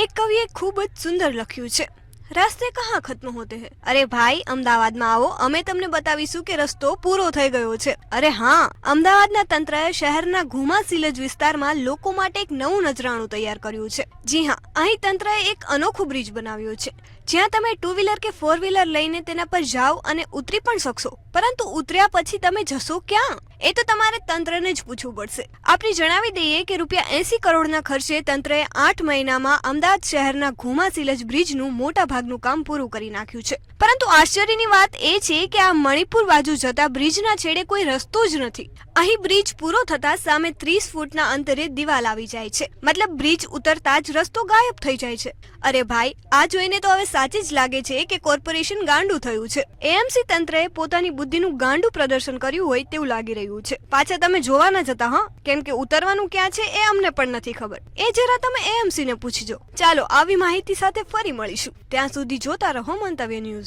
એક કવિએ ખૂબ જ સુંદર લખ્યું છે. રાસ્તે કહા ખત્મ હોતે હે? અરે ભાઈ, અમદાવાદમાં આવો. અમે તમને બતાવીશું કે રસ્તો પૂરો થઈ ગયો છે. અરે હા. અમદાવાદના તંત્રએ શહેરના ઘુમા સિલજ વિસ્તારમાં લોકો માટે એક નવું નજરાણું તૈયાર કર્યું છે. જી હા, અહીં તંત્રએ એક અનોખો બ્રિજ બનાવ્યો છે. જ્યાં તમે ટુ વ્હીલર કે ફોર વ્હીલર લઈને તેના પર જાઓ અને ઉતરી પણ શકશો. પરંતુ ઉતર્યા પછી તમે જશો ક્યાં? એ તો તમારે તંત્રને જ પૂછવું પડશે. આપણે જણાવી દઈએ કે રૂપિયા એસી કરોડના ખર્ચે તંત્રએ આઠ મહિનામાં અમદાવાદ શહેરના ઘુમા સિલજ બ્રિજનું મોટા ભાગનું કામ પૂરું કરી નાખ્યું છે. પરંતુ આશ્ચર્યની વાત એ છે કે આ મણિપુર બાજુ જતા બ્રિજના છેડે કોઈ રસ્તો જ નથી. અહીં બ્રિજ પૂરો થતા સામે ત્રીસ ફૂટના અંતરે દિવાલ આવી જાય છે. મતલબ બ્રિજ ઉતરતા જ રસ્તો ગાયબ થઈ જાય છે. અરે ભાઈ, આ જોઈને તો હવે સાચી જ લાગે છે કે કોર્પોરેશન ગાંડું થયું છે. એએમસી તંત્રએ પોતાની બુદ્ધિનું ગાંડું પ્રદર્શન કર્યું હોય તેવું લાગી રહ્યું છે. પાછા તમે જોવા ન જતા, હા? કેમ કે ઉતરવાનું ક્યાં છે એ અમને પણ નથી ખબર. એ જરા તમે એએમસી ને પૂછજો. ચાલો, આવી માહિતી સાથે ફરી મળીશું. ત્યાં સુધી જોતા રહો મંતવ્ય ન્યૂઝ.